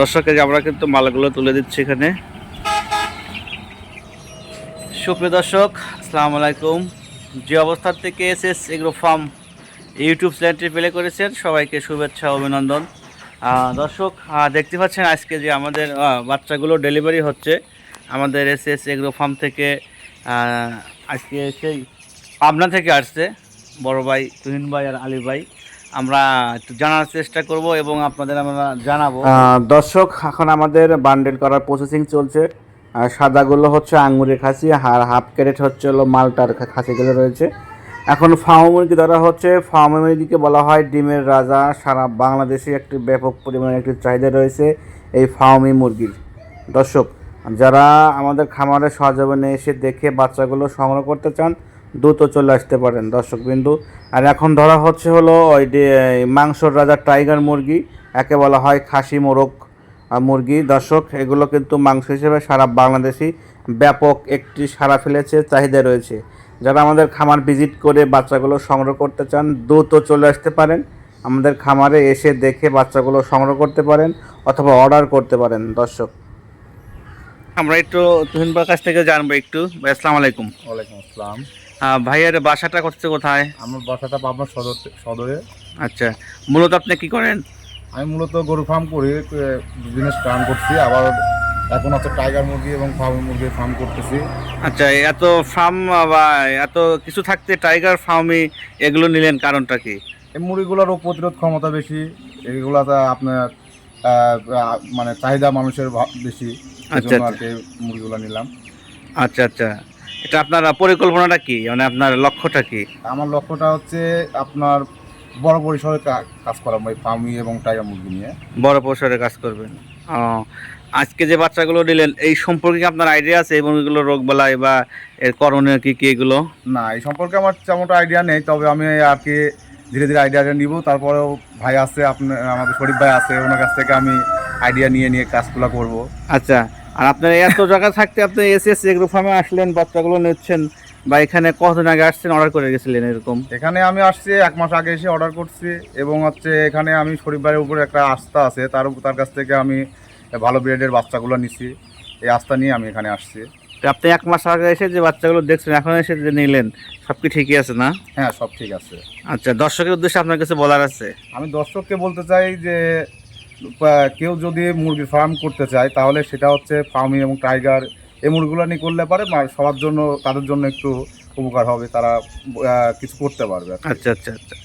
দর্শকের আমরা কিন্তু মালগুলো তুলে দিচ্ছি এখানে। সুপ্রিয় দর্শক, আসসালামু আলাইকুম। যে অবস্থার থেকে S S agro farm YouTube চ্যানেলটি প্লে করেছেন, সবাইকে শুভেচ্ছা, অভিনন্দন। দর্শক দেখতে পাচ্ছেন আজকে যে আমাদের বাচ্চাগুলো ডেলিভারি হচ্ছে আমাদের এস এস এগ্রো ফার্ম থেকে আজকে সেই পাবনা থেকে আসছে, বড় ভাই তুহিন ভাই আর আলী ভাই। আমরা জানার চেষ্টা করব এবং আপনাদের আমরা জানাব। দর্শক, এখন আমাদের বান্ডেল করার প্রসেসিং চলছে। আর সাদাগুলো হচ্ছে আঙুরের খাসি, আর হাফ ক্যারেট হচ্ছে হলো মালটার খাসিগুলো রয়েছে। এখন ফার্ম মুরগি ধরা হচ্ছে। ফার্ম মুরগিকে বলা হয় ডিমের রাজা। সারা বাংলাদেশে একটি ব্যাপক পরিমাণে একটি চাহিদা রয়েছে এই ফার্মি মুরগির। দর্শক, যারা আমাদের খামারে সহজীবনে এসে দেখে বাচ্চাগুলো সংগ্রহ করতে চান দ্রুত চলে আসতে পারেন দর্শক বিন্দু আর এখন ধরা হচ্ছে হলো ওই মাংসর রাজা টাইগার মুরগি, একে বলা হয় খাসি মোরগ মুরগি। দর্শক, এগুলো কিন্তু মাংস হিসেবে সারা বাংলাদেশি ব্যাপক একটি সারা ফেলেছে, চাহিদা রয়েছে। যারা আমাদের খামার ভিজিট করে বাচ্চাগুলো সংগ্রহ করতে চান, দ্রুত চলে আসতে পারেন। আমাদের খামারে এসে দেখে বাচ্চাগুলো সংগ্রহ করতে পারেন অথবা অর্ডার করতে পারেন, দর্শক। আমরা একটু তুহিনবার কাছ থেকে জানব একটু। ভাই আসসালামু আলাইকুম। ওয়ালাইকুম আসসালাম। ভাইয়ের বাসাটা করছে কোথায়? আমার বাসাটা পাবনা সদর সদরে। আচ্ছা মূলত আপনি কি করেন? আমি মূলত গরু ফার্ম করি বিজনেস প্ল্যান করছি আবার এখন হচ্ছে টাইগার মুরগি এবং ফার্ম মুরগি ফার্ম করতেছি। আচ্ছা এত ফার্ম বা এত কিছু থাকতে টাইগার ফার্মে এগুলো নিলেন কারণটা কি? এই মুরগিগুলোর রোগ প্রতিরোধ ক্ষমতা বেশি এগুলাতে আপনার মানে চাহিদা মানুষের বেশি। আচ্ছা, আর আচ্ছা। কি মুরগিগুলো নিলাম। আচ্ছা আচ্ছা। এটা আপনার পরিকল্পনাটা কি? মানে আপনার লক্ষ্যটা কি? আমার লক্ষ্যটা হচ্ছে আপনার বড় পরিসরে কাজ করা এই ফার্মি এবং টাইগার মুরগি নিয়ে। বড় পরিসরে কাজ করবেন। ও আজকে যে বাচ্চাগুলো দিলেন এই সম্পর্কে কি আপনার আইডিয়া আছে? এবং এগুলো রোগ বালাই বা এর করণীয় কি কি এগুলো? না এই সম্পর্কে আমার তেমন আইডিয়া নেই তবে আমি আর কি ধীরে ধীরে আইডিয়াটা নিব। তারপরেও ভাই আছে আপনার আমাদের শরীফ ভাই আছে ওনার কাছ থেকে আমি আইডিয়া নিয়ে নিয়ে কাজগুলো করব। আচ্ছা আর আপনার এত জায়গা থাকতে আপনি এস এস এগ্রো ফার্মে আসলেন বাচ্চাগুলো নিচ্ছেন বা এখানে কতদিন আগে আসছেন অর্ডার করে গেছিলেন এরকম? এখানে আমি আসছি এক মাস আগে এসে অর্ডার করছি এবং হচ্ছে এখানে আমি শরীফ ভাইয়ের উপরে একটা আস্থা আছে তার তার কাছ থেকে আমি ভালো ব্রেডের বাচ্চাগুলো নিছি এই আস্থা নিয়ে আমি এখানে আসছি। আপনি এক মাস আগে এসে যে বাচ্চাগুলো দেখছেন এখন এসে যে নিলেন সব কি ঠিকই আছে না? হ্যাঁ সব ঠিক আছে। আচ্ছা দর্শকের উদ্দেশ্যে আপনার কিছু বলার আছে? আমি দর্শককে বলতে চাই যে কেউ যদি মুরগির ফার্ম করতে চায় তাহলে সেটা হচ্ছে ফার্মি এবং টাইগার এই মুরগিগুলো নিয়ে করলে পারে সবার জন্য তাদের জন্য একটু উপকার হবে তারা কিছু করতে পারবে আচ্ছা আচ্ছা আচ্ছা।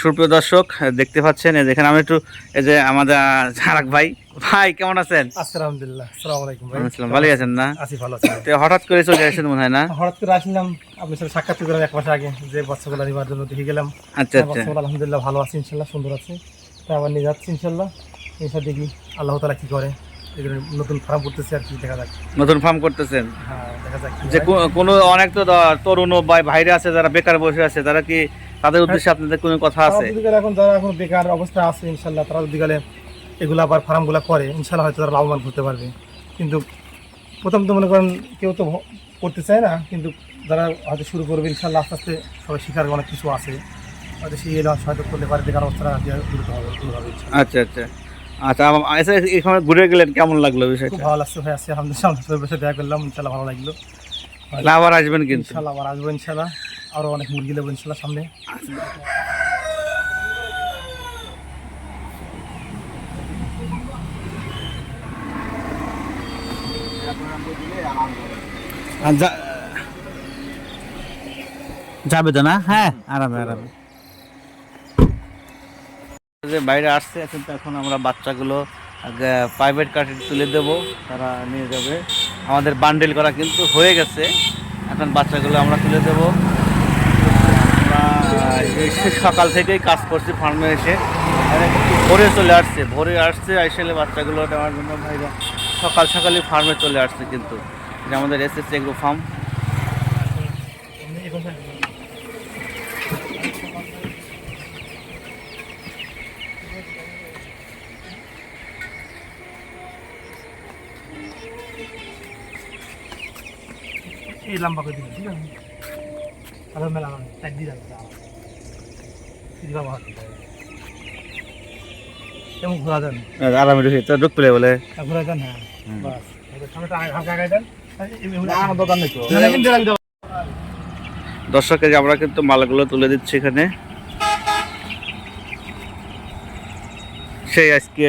সুপ্রিয় দর্শক দেখতে পাচ্ছেন এই দেখেন আমি একটু এই যে আমাদের ঝাড়ক ভাই। ভাই কেমন আছেন? আলহামদুলিল্লাহ আসসালামু আলাইকুম ভাই। আসসালাম ভালোই আছেন না? আছি ভালো আছি তো হঠাৎ করে চলে আসেন মনে হয় না? হঠাৎ করে আসলাম আপনার সাথে সাক্ষাৎ করলাম এক মাস আগে যে বাচ্চাগুলো নিবার জন্য দেখে গেলাম। আচ্ছা আচ্ছা। আলহামদুলিল্লাহ ভালো আছে ইনশাল্লাহ সুন্দর আছে। তাই আবার নিয়ে যাচ্ছি ইনশাল্লাহ। ইনশাল্লাহ দেখি আল্লাহ তালা কি করে। এদের নতুন ফার্ম করতেছে আর কি দেখা যাক। নতুন ফার্ম করতেছেন? হ্যাঁ দেখা যাক যে হয়। কোনো অনেক তো তরুণ বা ভাইরা আছে যারা বেকার বসে আছে তারা কি তাদের উদ্দেশ্যে আপনাদের কোনো কথা আছে? এখন যারা এখন বেকার অবস্থা আছে ইনশাল্লাহ তারা যদি গেলে এগুলো আবার ফার্মগুলো করে ইনশাল্লাহ হয়তো তারা লাভবান করতে পারবে। কিন্তু প্রথম তো মনে করেন কেউ তো করতে চায় না কিন্তু যারা হয়তো শুরু করবে ইনশাল্লাহ আস্তে আস্তে সবাই শেখার অনেক কিছু আছে। হয়তো সেই হয়তো করতে পারে বেকার দূর হবে ইনশাল্লাহ। আচ্ছা আচ্ছা। আচ্ছা আচ্ছা এখানে ঘুরে গেলেন কেমন লাগল বিষয়টা? ভালো লাগছে ভাই আছি আলহামদুলিল্লাহ আপনার বসে দেখা করলাম ইনশাল্লাহ ভালো লাগল। আবার আসবেন কিন্তু। ইনশাল্লাহ আবার আসব ইনশাল্লাহ আরও অনেক মুরগি নেব ইনশাল্লাহ সামনে। যাবে তো না? হ্যাঁ আরামে আরামে। যে বাইরে আসছে এখন তো এখন আমরা বাচ্চাগুলো প্রাইভেট কার্ডে তুলে দেবো। তারা নিয়ে যাবে। আমাদের বান্ডেল করা কিন্তু হয়ে গেছে। এখন বাচ্চাগুলো আমরা তুলে দেবো। সকাল থেকেই কাজ করছি ফার্মে এসে। ভোরে চলে আসছে। ভোরে আসছে আইসেলে বাচ্চাগুলো দেওয়ার জন্য ভাইরা সকাল সকালই ফার্মে চলে আসছে কিন্তু। আমাদের এস এস এগ্রো ফার্ম এই লম্বা করে দিবেন ঠিক আছে? আরও মেলা এক দিয়ে যাবে দিবা ভাত এবং ঘোরা দেন আরামে ঢুকে তো ঢুক পেলে বলে। আর ঘোরা দেন হ্যাঁ। বাস হালকা দেন নেই তো। রাখি দাও। দর্শকের আমরা কিন্তু মালগুলো তুলে দিচ্ছি এখানে। সেই আজকে